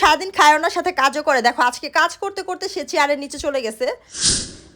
সারাদিন খায়, ওনার সাথে কাজও করে। দেখো, আজকে কাজ করতে করতে সে চেয়ারের নিচে চলে গেছে।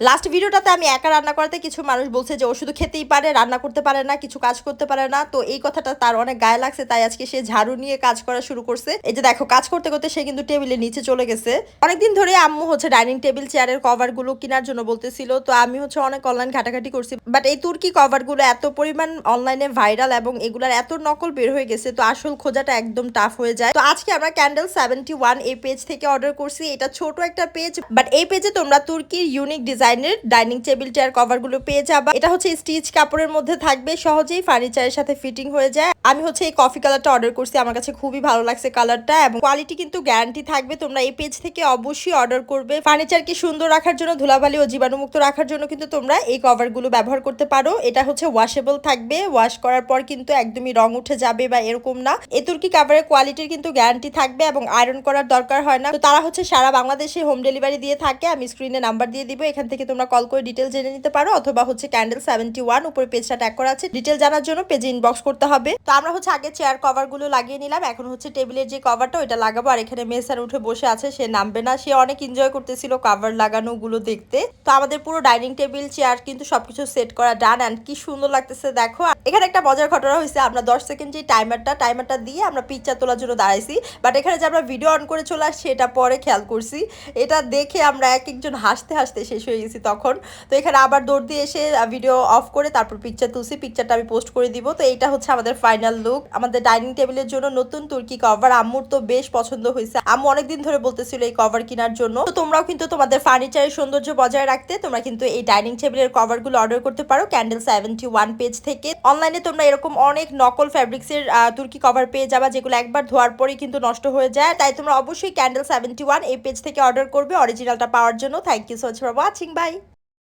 লাস্ট ভিডিওটাতে আমি একা রান্না করাতে কিছু মানুষ বলছে যে ও শুধু খেতেই পারে, রান্না করতে পারে না, কিছু কাজ করতে পারে না। তো এই কথাটা তার অনেক গায়ে লাগছে, তাই আজকে সে ঝাড়ু নিয়ে কাজ করা শুরু করছে। এই যে দেখো, কাজ করতে করতে সে কিন্তু টেবিলের নিচে চলে গেছে। অনেকদিন ধরে আম্মু হচ্ছে ডাইনিং টেবিল চেয়ারের কভারগুলো কেনার জন্য বলতেছিল। তো আমি হচ্ছে অনেক অনলাইন ঘাটাঘাটি করছি। বাট এই তুর্কি কভারগুলো এত পরিমাণ অনলাইনে ভাইরাল এবং এগুলার এত নকল বের হয়ে গেছে, তো আসল খোঁজাটা একদম টাফ হয়ে যায়। তো আজকে আমরা ক্যান্ডেল সেভেন্টি ওয়ান এই পেজ থেকে অর্ডার করছি। এটা ছোট একটা পেজ বাট এই পেজে তোমরা তুর্কির ইউনিক ডিজাইনের ডাইনিং টেবিল, চেয়ার কভারগুলো পেয়ে যাবা। এটা হচ্ছে স্টিচ কাপড়ের মধ্যে থাকবে, সহজেই ফার্নিচারের সাথে ফিটিং হয়ে যায়। আমি হচ্ছে এই কফি কালারটা অর্ডার করছি, আমার কাছে খুবই ভালো লাগছে কালারটা এবং কোয়ালিটি কিন্তু গ্যারান্টি থাকবে। তোমরা এই পেজ থেকে অবশ্যই অর্ডার করবে। ফার্নিচারকে সুন্দর রাখার জন্য, ধুলাবালি ও জীবাণুমুক্ত রাখার জন্য কিন্তু তোমরা এই কভারগুলো ব্যবহার করতে পারো। এটা হচ্ছে ওয়াশেবল থাকবে। ওয়াশ করার পর কিন্তু একদমই রং উঠে যাবে বা এরকম না। এই তুর্কি কাভারের কোয়ালিটির কিন্তু গ্যারান্টি থাকবে এবং আয়রন করার দরকার হয় না। তো তারা হচ্ছে সারা বাংলাদেশে হোম ডেলিভারি দিয়ে থাকে। আমি স্ক্রিনে নাম্বার দিয়ে দিব, এখান থেকে তোমরা কল করে ডিটেল জেনে নিতে পারো, অথবা হচ্ছে ক্যান্ডেল সেভেন্টি ওয়ান উপরে পেজটা ট্যাগ করা আছে। ডিটেল জানার জন্য পেজে ইনবক্স করতে হবে। তো আমরা হচ্ছে আগে চেয়ার কভারগুলো লাগিয়ে নিলাম। এখন হচ্ছে টেবিলের যে কভারটা ওইটা লাগাবো। আর এখানে মেসার উঠে বসে আছে, সে নামবে না। সে অনেক এনজয় করতেছিল কভার লাগানো গুলো দেখতে। তো আমাদের পুরো ডাইনিং টেবিল চেয়ার কিন্তু সবকিছু সেট করা ডান অ্যান্ড কি সুন্দর লাগতেছে, দেখো। এখানে একটা মজার ঘটনা হয়েছে, আমরা দশ সেকেন্ড যে টাইমারটা টাইমারটা দিয়ে আমরা পিকচার তোলার জন্য দাঁড়াইছি। বাট এখানে যে আমরা ভিডিও অন করে চলে আসছি এটা পরে খেয়াল করছি। এটা দেখে আমরা এক একজন হাসতে হাসতে শেষ হয়ে গেছি তখন। তো এখানে আবার দৌড় দিয়ে এসে ভিডিও অফ করে তারপর পিকচার তুলছি। পিকচারটা আমি পোস্ট করে দিব। তো এইটা হচ্ছে আমাদের ফাইনাল লুক আমাদের ডাইনিং টেবিলের জন্য নতুন তুর্কি কভার আম্মুর তো বেশ পছন্দ হয়েছে। আম্মু অনেকদিন ধরে বলতেছিল এই কভার কেনার জন্য। তো তোমরাও কিন্তু তোমাদের ফার্নিচারের সৌন্দর্য বজায় রাখতে তোমরা কিন্তু এই ডাইনিং টেবিলের কভারগুলো অর্ডার করতে পারো ক্যান্ডেল সেভেন্টি ওয়ান পেজ থেকে অনলাইনে তোমরা এরকম অনেক নকল ফ্যাব্রিক্স এর তুর্কি কভার পেয়ে যাবা, যেগুলো একবার ধোয়ার পরেই কিন্তু নষ্ট হয়ে যায়। তাই তোমরা অবশ্যই ক্যান্ডেল সেভেন্টি ওয়ান এই পেজ থেকে অর্ডার করবে। অরিজিনালটা পাওয়ার জন্য। Thank you so much for watching Bye.